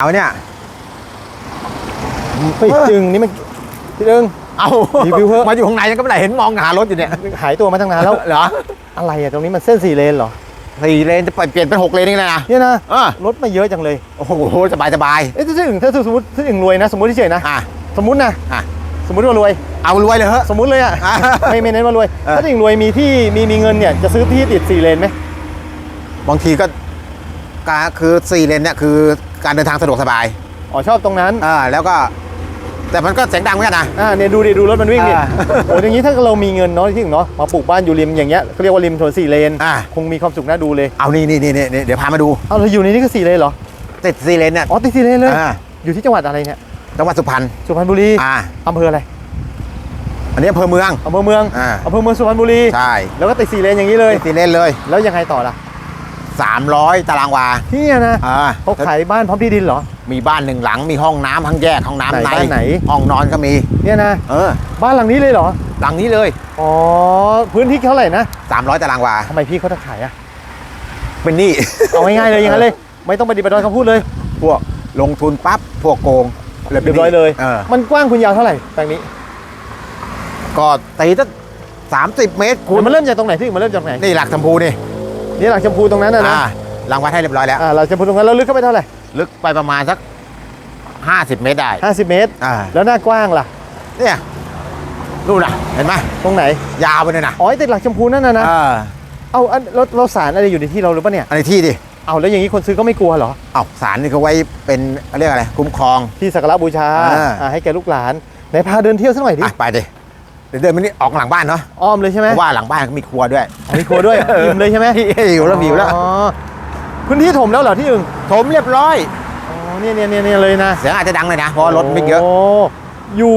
เอาเนี่ยเฮ้ยเออจึงนี่มันพี่เอิงเอารีวิวเถอะมาอยู่ข้างในก็ไม่ได้เห็นมองหารถอยู่เนี่ยหายตัวมาตั้งนานแล้วเหรออะไรอะตรงนี้มันเส้นสี่เลนเหรอสี่เลนจะเปลี่ยนเป็นหกเลนนี่เลยนะเนี่ยนะเออรถมาเยอะจังเลยโอ้โหสบายสบายเอ๊ะถ้าถึงถ้าสมมติถ้าถึงรวยนะ สมมติเฉยๆนะอะสมมตินะอะสมมติว่ารวยเอารวยเลยเหอะสมมติเลยอะอะไม่ไม่เน้นว่ารวยเออถ้าถึงรวยมีที่มีมีเงินเนี่ยจะซื้อที่ติดสี่เลนไหมบางทีก็การคือสี่เลนเนี่ยคือ การเดินทางสะดวกสบายอ๋อชอบตรงนั้นอ่าแล้วก็ แต่มันก็เสียงดังเหมือนกันนะ อ่าเนี่ยดูดิดูรถมันวิ่งดิอ่า โอ้ยอย่างนี้ถ้าเรามีเงินเนาะที่ถึงเนาะมาปลูกบ้านอยู่ริมอย่างเงี้ยเขาเรียกว่าริมถนนสี่เลนอ่าคงมีความสุขน่าดูเลยเอานี่นี่นี่นี่เดี๋ยวพามาดูเอาเราอยู่ในนี้ก็สี่เลนเหรอติดสี่เลนเนี่ยอ๋อติดสี่เลนเลยอ่าอยู่ที่จังหวัดอะไรเนี่ยจังหวัดสุพรรณสุพรรณบุรีอ่าอำเภออะไรอันนี้อำเภอเมือง อำเภอเมืองอ่า อำเภอเมืองสุพรรณบุรี ใช่แล้วก็ติดสี่เลนอย่างนี้เลย ติดสี่เลนเลย แล้วยังไงต่อล่ะ 300 ตารางวาที่เนี่ยนะอ่าเขาขายบ้านพร้อมที่ดินเหรอ มีบ้านหนึ่งหลังมีห้องน้ำทั้งแยกห้องน้ำไหนในบ้านไหน ห้องนอนก็มี เนี่ยนะเออ บ้านหลังนี้เลยเหรอ หลังนี้เลย อ๋อ พื้นที่เท่าไหร่นะ 300 ตารางวาทำไมพี่เขาจะขายอะเป็นหนี้ เอาง่ายๆเลยอย่างนั้นเลย ไม่ต้องปฏิบัติตามคำพูดเลย พวกลงทุนปั๊บพวกโกงเรียบร้อยเลยเออมันกว้างคุณยาวเท่าไหร่แปลงนี้ ก็ตีตั้งสามสิบเมตรคูณมันเริ่มจากตรงไหนที่มันเริ่มจากไหน นี่หลักชมพูนี่ นี่หลังชมพูตรงนั้นนะนะอ่าหลังวัดให้เรียบร้อยแล้วอ่าหลังชมพูตรงนั้นแล้วลึกเข้าไปเท่าไหร่ลึกไปประมาณสัก 50 เมตรได้50 เมตรอ่าแล้วหน้ากว้างล่ะเนี่ยดูนะเห็นไหมตรงไหนยาวไปเลยนะอ๋อไอ้ติดหลักชมพูนั่นนะนะเออเอาอันรถรถสารอะไรอยู่ในที่เราหรือเปล่าเนี่ยอันนี้ที่ดิเอาแล้วอย่างนี้คนซื้อก็ไม่กลัวเหรอเอ้าสารนี่เขาไว้เป็นเรียกอะไรคุ้มครองที่สักการะบูชาอ่าอ่าให้แก่ลูกหลานไหนพาเดินเที่ยวสักหน่อยดิอะไปดิ เดี๋ยวเดินไปนี่ออกหลังบ้านเนาะอ้อมเลยใช่ไหมเพราะว่าหลังบ้านเขามีครัวด้วยอ๋อมีครัวด้วยอิ่มเลยใช่ไหมหิวแล้วหิวแล้วอ๋อพื้นที่ถมแล้วเหรอที่อื่นถมเรียบร้อยอ๋อเนี่ยเนี่ยเนี่ยเนี่ยเลยนะเสียงอาจจะดังเลยนะเพราะว่ารถไม่เยอะโอยู่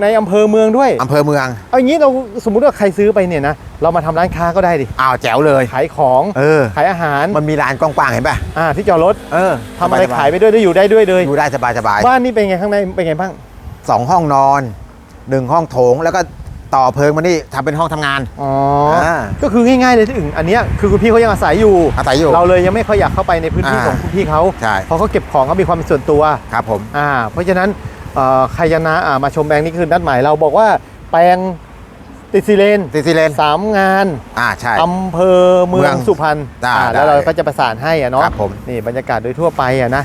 ในอำเภอเมืองด้วยอำเภอเมือง เอาอย่างนี้เราสมมุติว่าใครซื้อไปเนี่ยนะเรามาทำร้านค้าก็ได้ดิอ้าวแจ๋วเลยขายของเออขายอาหารมันมีลานกว้างๆเห็นป่ะอ่าที่จอดรถเออทำอะไรสบๆขายไปด้วยได้อยู่ได้ด้วยเลยอยู่ได้สบายสบายบ้านนี่เป็นไงข้างในเป็นไงบ้างสองห้องนอน หนึ่งห้องโถงแล้วก็ต่อเพิงมานี่ทำเป็นห้องทำงาน อ๋ออ่า ก็คือง่ายๆเลยที่อื่นอันเนี้ยคือคุณพี่เขายังอาศัยอยู่ อาศัยอยู่ เราเลยยังไม่ค่อยอยากเข้าไปในพื้นที่อ่า ของคุณพี่เขาใช่เพราะเขาเก็บของเขามีความเป็นส่วนตัวครับผม อ่าเพราะฉะนั้นเอ่อใครจะนะอ่ามาชมแปลงนี้คือนัดหมายเราบอกว่าแปลงติดซีเลนติซิเลนสามงานอ่าใช่ อำเภอเมืเมือองงสุพรรณได้อ่าได้แล้วเราก็จะประสานให้อะเนาะครับผม นี่บรรยากาศโดยทั่วไปอะนะ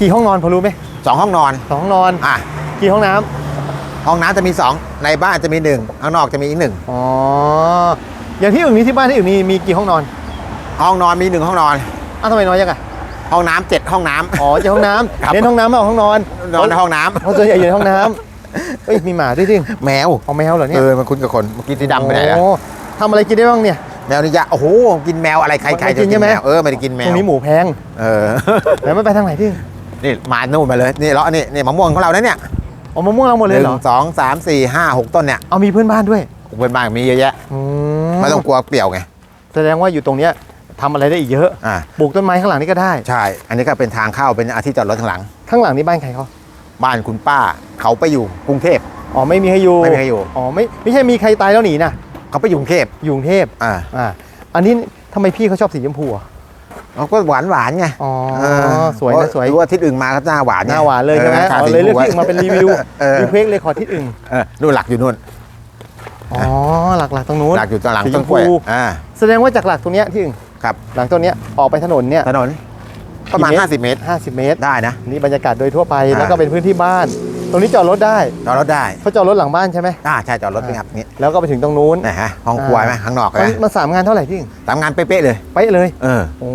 กี่ห้องนอนพอรู้ไหมสองห้องนอนสองห้องนอน อะกี่ห้องน้ำ ห้องน้ำจะมีสองในบ้านจะมีหนึ่งข้างนอกจะมีอีกหนึ่งอ๋อ อย่างที่อื่นนี้ที่บ้านที่อื่นมีมีกี่ห้องนอนห้องนอนมีหนึ่งห้องนอนอ้าวทำไมน้อยจังอะห้องน้ำเจ็ดห้องน้ำ อ๋อจะห้องน้ครับำเน้นห้องน้ำไม่เอาห้องนอนนอนในห้องน้ำเพราะส่วนใหญ่อยู่ในห้องน้ำเอ้ยมีหมาด้วยจริงแมวเอาแมวเหรอเนี่เอยอมันคุ้นกับคนเมื่อกี้สีดำไปไหนแล้วโอ้ทำอะไรกินได้บ้างเนี่ย แมวนี่ยะโอ้โหกินแมวอะไรใครใครไม่กิจะนใช่ไหมแมวเออไม่ได้กินแมตรวงนี้หมูแพงเออ แล้วมันไปทางไหนที่นี่มานู่นมาเลยนี่เลาะนี่นี่มะม่วงของเรานะเนี่ย เอามะม่วงเราหมดหเลยนึ่เหรองสองสามสี่ห้าหกต้นเนี่ยเอามีเพื่อนบ้านด้วยเพื่อนบ้านมีเยอะแยะอืไม่ต้องกลัวเปลี่ยวไงแสดงว่าอยู่ตรงเนี้ยทำอะไรได้อีกเยอะอ่าปลูกต้นไม้ข้างหลังนี่ก็ได้ ใช่ อันนี้ก็เป็นทางเข้าเป็นอาที่จอดรถข้างหลัง ข้างหลังนี่บ้านใครเขาบ้านคุณป้าเขาไปอยู่กรุงเทพ อ๋อไม่มีให้อยู่ไม่มีใครอยู่ อ๋อไม่ไม่ใช่มีใครตายแล้วหนีนะเขาไปอยู่กรุงเทพอยู่กรุงเทพอ่าอ่าอันนี้ทำไมพี่เขาชอบสีชมพูอะ เขาก็หวานหวานๆไงอ๋อเออสวยนะสวยรู้ว่าทิศอื่นมาก็หน้าหวานหน้าหวานเลยใช่ไหมทาอ๋อสีเลยเลือกไว้ที่อื่นมาเป็นรีวิวเออรีเควกเลยขอที่อื่นเออนู่นหลักอยู่นู่นอ๋อหลักๆตรงนู้นหลักอยู่ตรงหลังสีชต้นมกล้วยพูอ่าแสดงว่าจากหลักตรงเนี้ยที่อื่นครับ หลังต้นเนี้ยออกไปถนนเนี่ยถนนประมาณกี่เมตร50 เมตร 50 เมตรได้นะนี่บรรยากาศโดยทั่วไปอ่าแล้วก็เป็นพื้นที่บ้าน ตรงนี้จอดรถได้จอดรถได้เขาจอดรถหลังบ้านใช่ไหมอ่าใช่จอดรถเป็นครับนี้แล้วก็ไปถึงตรงนู้นนะฮะห้องครัวไหมข้างนอกมันนะมันสามงานเท่าไหร่ที่ทำงานเป๊ะๆเลยไปะเลยเออโอ้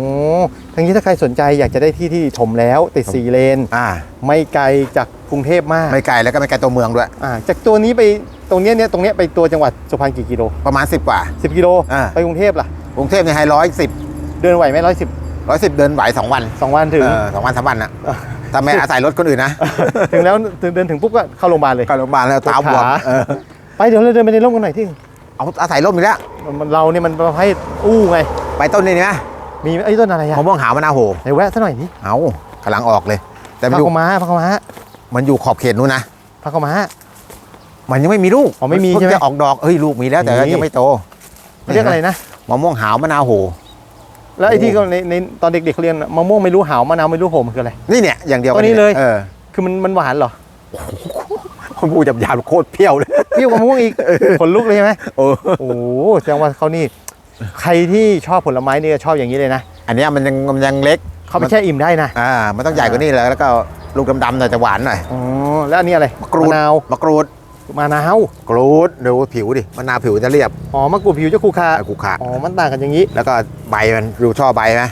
ทั้งนี้ถ้าใครสนใจอยากจะได้ที่ที่ถมแล้วติดสีเลนอ่า ไม่ไกลจากกรุงเทพมากไม่ไกลแล้วก็ไม่ไกลตัวเมืองด้วยอ่าจากตัวนี้ไปตรงเนี้ยเนี่ยตรงเนี้ยไปตัวจังหวัดสุพรรณกี่กิโลประมาณ 10 กว่า 10 กิโลอ่าไปกรุงเทพล่ะกรุงเทพในไฮร้อยสิบเดินไหวไหมร้อยสิบร้อยสิบเดินไหวสองวันสองวันถึงเออสองวันสามวันนะ ถ้าไม่อาศัยรถคนอื่นนะ ถึงแล้วถึงเดินถึงปุ๊บก็เข้าโรงพยาบาลเลย เข้าโรงพยาบาลแล้วเท้าบวมปวดขาเออไปเดี๋ยวเราเดินไปในร่มกันหน่อยที่เอาอาศัยร่มอีกแล้วมันเราเนี่ยมันประเภทอู้ไง ไปต้นนี้นะมีไอ้ต้นอะไรอะมะม่วงหาวมะนาวโหไหนแวะซะหน่อยนี่เอากำลังออกเลย แต่มันพัอกยู่เข้ามาพักเข้ามามันอยู่ขอบเขตนู้นนะพักเข้ามามันยังไม่มีลูกอ๋อไม่มีใช่ไหมเพิ่งจะออกดอกเฮ้ยลูกมีแล้วแต่มียังไม่โตเขาเรียกอะไรนะมะม่วงหาวมะนาวโห แล้วไอ้ที่เขาในในตอนเด็กๆเขาเรียนมะม่วงไม่รู้หาวมะนาวไม่รู้โหมคืออะไร นี่เนี่ยอย่างเดียวกัตัวนี้เลยเออคือมันมันหวานเหรอผมพูดหยาบๆโคตรเปรี้ยวเลย เปรี้ยวกว่ามะม่วงอีกขนลุกเลยใช่ไหมโอ้โอ้โหแสดงว่าเขานี่ ใครที่ชอบผลไม้นี่จะชอบอย่างนี้เลยนะอันเนี้ยมันยังมันยังเล็กเขาไปแช่อิ่มได้นะอ่ามันต้องใหญ่กว่านี้เลยแล้วก็ลูกดำๆหน่อยจะหวานหน่อยอ๋อแล้วอันนี้อะไรมะกรูดมะนาว มะกรูด มะนาวกรูดดูผิวดิมะนาวผิวจะเรียบอ๋อมะกรูดผิวจะคูคาอะขูขาอ๋อมันต่างกันอย่างนี้ แล้วก็ใบมันดูช่อใบไหม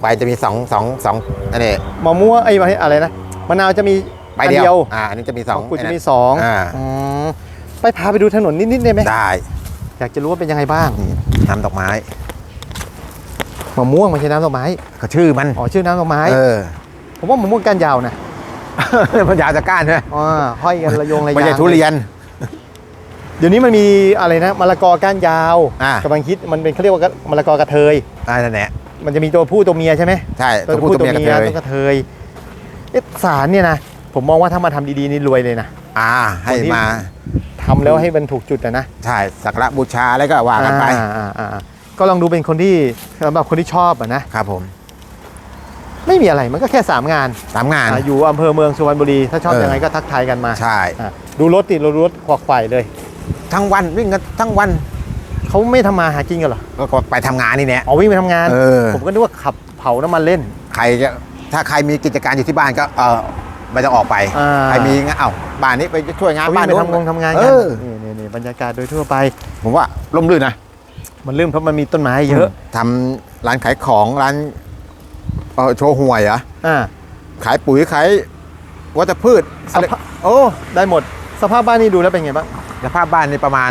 ใบจะมีสองสองสองอันนี้มะม่วงไอ้อะไรนะมะนาวจะมีใบอันเดียวเดียวอ่าอันนี้จะมีสองมะกรูดจะมีไอ้สองอ่าอ๋อไปพาไปดูถนนนิดๆได้ไหมนั่นได้อยากจะรู้ว่าเป็นยังไงบ้างนี่น้ำดอกไม้มะม่วงไม่ใช่น้ำดอกไม้ก็ชื่อมันอ๋อชื่อน้ำดอกไม้เออผมว่ามะม่วงก้านยาวนะมันยาวจะก้านใช่ไหมอ๋อห้อยกันระยงระยางไม่ใช่ทุเรียน เดี๋ยวนี้มันมีอะไรนะมะละกอก้านยาวอ่ากำลังคิดมันเป็นเขาเรียกว่ามะละกอกระเทย อ่านั่นแหละมันจะมีตัวผู้ตัวเมียใช่ไหมใช่ตัวผู้ตัวเมียกระเทยต้องกระเทยเอ๊ะสารเนี่ยนะผมมองว่าถ้ามาทำดีๆนี่รวยเลยนะ อ่า ให้คนที่ มาทำแล้วให้มันถูกจุดอะนะใช่สักการะบูชาแล้วก็ว่ากันไปอ่าอ่าอ่าอ่าก็ลองดูเป็นคนที่สำหรับคนที่ชอบอะนะครับผมไม่มีอะไรมันก็แค่สามงานตามงาน อ่าอยู่อำเภอเมืองสุพรรณบุรีถ้าชอบเออยังไงก็ทักทายกันมาใช่ อ่าดูรถติดรถขวักไขว่เลย ทั้งวันวิ่งกันทั้งวันเขาไม่ทำมาหากินกันเหรอก็ไปทำงานนี่แหละ อ๋อวิ่งไปทำงาน เออ ผมก็นึกว่าขับเผาน้ำมันเล่น ใครจะถ้าใครมีกิจการอยู่ที่บ้านก็เออไม่ต้องออกไป อ่า ใครมีงานเอ้าบ้านนี้ไปช่วยงานเขาบ้าวิ่นงไปนู้นทำงงทำงานเอกันอนี่นี่นี่บรรยากาศโดยทั่วไป ผมว่าร่มรื่นนะมันลื่นเพราะมันมีต้นไม้เยอะ ทำร้านขายของร้านเอ่อโชว์หวยเหรออ่า ขายปุ๋ยขายวัชพืชสอะไรภาพ โอ้ ได้หมด สภาพบ้านนี่ดูแล้วเป็นไงบ้าง สภาพบ้านนี่ประมาณ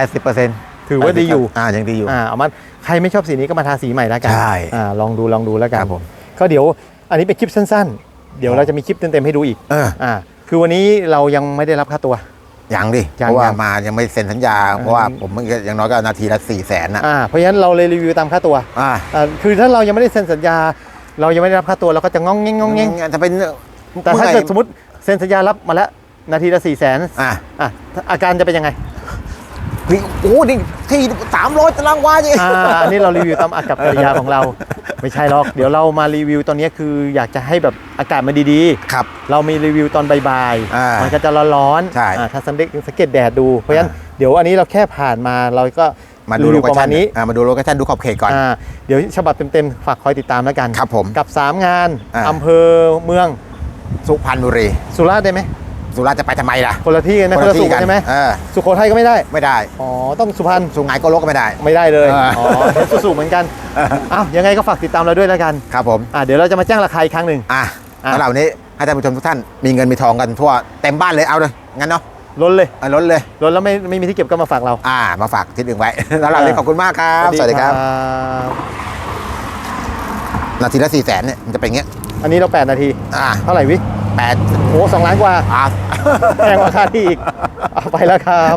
80%ถือว่าดีอยู่อ่ายังดีอยู่อ่าเอามาใครไม่ชอบสีนี้ก็มาทาสีใหม่แล้วกันใช่อ่าลองดูลองดูแล้วกัคนรับผมก็เดี๋ยวอันนี้เป็นคลิปสั้น ๆ เดี๋ยวเราจะมีคลิปเต็มๆให้ดูอีกเอออ่าคือวันนี้เรายังไม่ได้รับค่าตัวยังดิยังเพราะว่ายังมายังไม่เซ็นสัญญา เพราะว่าผมมันก็อย่างน้อยก็นาทีละสี่แสนนะอ่าเพราะฉะนั้นเราเลยรีวิวตามค่าตัวอ่าอ่าคือถ้าเรายังไม่ได้เซ็นสัญญา เรายังไม่ได้รับค่าตัวเราก็จะงองแงงงองแงงจะเป็นแต่ถ้าเกิดสมมติเซ็นสัญญารับมาแล้ว นาทีละสี่แสนอ่าอะอาการจะเป็นยังไงเฮ้ยโอ้นี่ที่สามร้อยตารางวาจริงอ่าอันนี้เรารีวิวตามอากับกิริยาของเรา ไม่ใช่หรอก เดี๋ยวเรามารีวิวตอนนี้คืออยากจะให้แบบอากาศมันดีครับ ๆ เรามีรีวิวตอนบ่ายอ่าๆมันก็จะร้อนๆใช่อ่าถ้าสังเกตสังเกตแดดดู เพราะฉะนั้นอ่าเดี๋ยวอันนี้เราแค่ผ่านมาเราก็มาดูรีโลวิวเคประชั่มานณนี้อ่ามาดูโลเคชั่นดูขอบเขตก่อน อ่าเดี๋ยวฉบับเต็มๆฝากคอยติดตามแล้วกันครับผมกับ 3 งานอ่า อำเภอเมืองสุพรรณบุรี สุราษฎร์ได้ไหม สุราษฎร์จะไปทำไมล่ะคนละที่กันไหมคนละสุใช่ไหมเออสุโขทัยก็ไม่ได้ ไม่ได้ อ๋อ ต้องสุพรรณ สุไหงโก็ลกก็ไม่ได้ ไม่ได้เลยอ่าอ๋อสุสุเหมือนกันอ้าวยังไงก็ฝากติดตามเราด้วยแล้วกัน ครับผม อ่าเดี๋ยวเราจะมาแจ้งราคาอีกครั้งหนึ่งอะอะแล้วเหล่านี้ให้ท่านผู้ชมทุกท่านมีเงินมีทองกันทั่วเต็มบ้านเลยเอาเลยงั้นเนาะล้นเลยอะล้นเลยล้นแล้วไม่ไม่มีที่เก็บก็มาฝากเรา อ่า มาฝากทิศหนึ่งไว้แล้วเรานี้อ่าขอบคุณมากครับสวัสดีครับบนาทีละสี่แสนเนี่ยมันจะเป็นอย่างเงี้ยอันนี้เรา8นาทีอ่าเท่าไหร่วิ แปดโอ้สองล้านกว่า อ่าแพงกว่าค่าที่อีกเอาไปแล้วครับ